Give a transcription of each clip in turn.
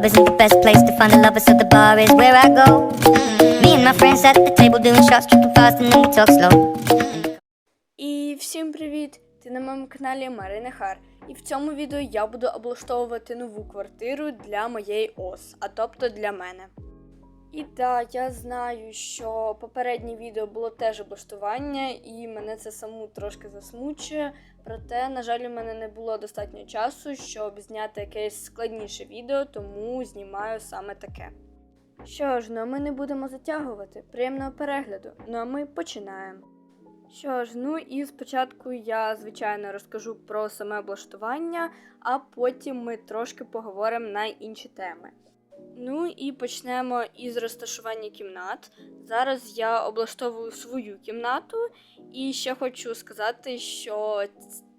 best place to find a lover, so the bar is where I go. Me and my friends at the table doing shots, tripping fast, and then we talk slow. І всім привіт! Ти на моєму каналі Марина Хар. І в цьому відео я буду облаштовувати нову квартиру для моєї ос, а тобто для мене. І так, я знаю, що попереднє відео було теж облаштування, і мене це саму трошки засмучує. Проте, на жаль, у мене не було достатньо часу, щоб зняти якесь складніше відео, тому знімаю саме таке. Що ж, ну ми не будемо затягувати. Приємного перегляду. Ну а ми починаємо. Що ж, ну і спочатку я, звичайно, розкажу про саме облаштування, а потім ми трошки поговоримо на інші теми. Ну і почнемо із розташування кімнат. Зараз я облаштовую свою кімнату, і ще хочу сказати, що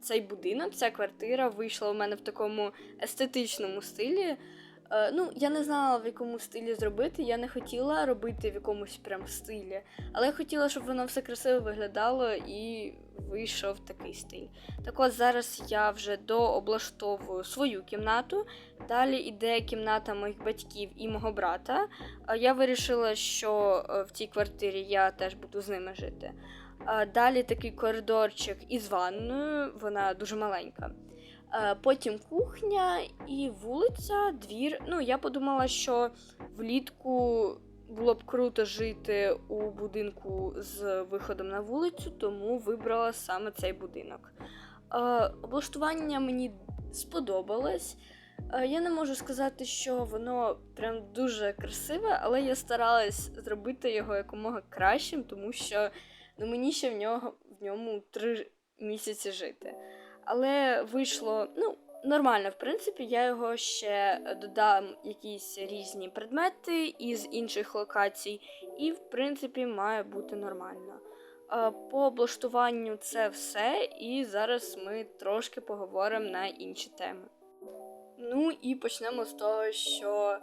цей будинок, ця квартира вийшла у мене в такому естетичному стилі. Е, ну, я не знала, в якому стилі зробити. Я не хотіла робити в якомусь прям стилі, але я хотіла, щоб воно все красиво виглядало і вийшов такий стиль. Так от зараз я вже дооблаштовую свою кімнату. Далі йде кімната моїх батьків і мого брата. Е, Я вирішила, що е, в цій квартирі я теж буду з ними жити. Далі такий коридорчик із ванною, вона дуже маленька. Е, Потім кухня і вулиця, двір. Ну, я подумала, що влітку було б круто жити у будинку з виходом на вулицю, тому вибрала саме цей будинок. Е, Облаштування мені сподобалось. Е, Я не можу сказати, що воно прям дуже красиве, але я старалась зробити його якомога кращим, тому що ну, мені ще в нього в ньому три місяці жити. Але вийшло ну, нормально, в принципі, я його ще додам якісь різні предмети із інших локацій, і, в принципі, має бути нормально. По облаштуванню це все, і зараз ми трошки поговоримо на інші теми. Ну і почнемо з того, що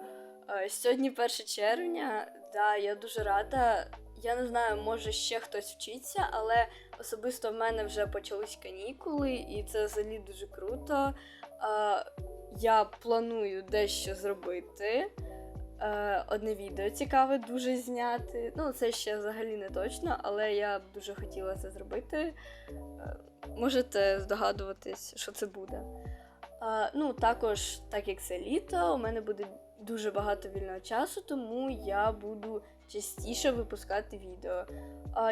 е, сьогодні 1 червня, да, я дуже рада. Я не знаю, може ще хтось вчиться, але особисто в мене вже почались канікули, і це взагалі дуже круто. Я планую дещо зробити. Е, одне відео цікаве дуже зняти. Ну, це ще взагалі не точно, але я б дуже хотіла це зробити. Е, можете здогадуватись, що це буде. Ну, також, так як це літо, у мене буде дуже багато вільного часу, тому я буду частіше випускати відео.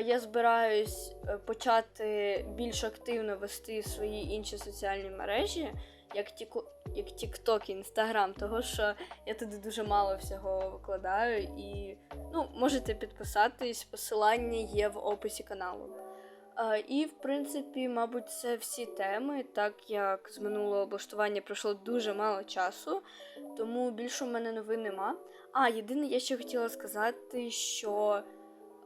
Я збираюсь е, почати більш активно вести свої інші соціальні мережі, як Тіко- як TikTok Instagram, того що я туди дуже мало всього викладаю. І ну, можете підписатись, посилання є в описі каналу. Е, І, в принципі, мабуть, це всі теми, так як з минулого облаштування пройшло дуже мало часу, тому більше в мене новин нема. А, єдине, я ще хотіла сказати, що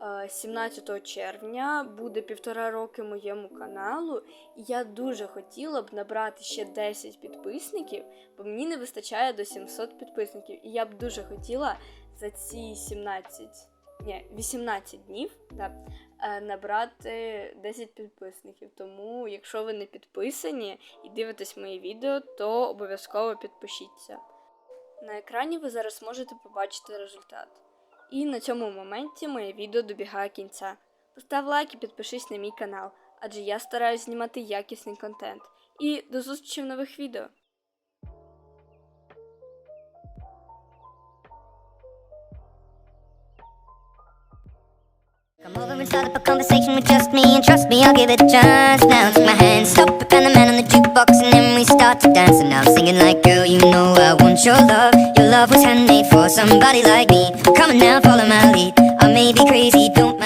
е, 17 червня буде півтора роки моєму каналу, і я дуже хотіла б набрати ще 10 підписників, бо мені не вистачає до 700 підписників. І я б дуже хотіла за ці 17, ні, 18 днів да, е, набрати 10 підписників. Тому, якщо ви не підписані і дивитесь мої відео, то обов'язково підпишіться. На екрані ви зараз можете побачити результат. І на цьому моменті моє відео добігає кінця. Постав лайк і підпишись на мій канал, адже я стараюсь знімати якісний контент. І до зустрічі в нових відео! Come over and start up a conversation with just me, and trust me, I'll give it a chance. Now take my hand, stop it, and the man on the jukebox, and then we start to dance. And I'm singing like, girl, you know I want your love. Your love was handmade for somebody like me. Come on now, follow my lead. I may be crazy, don't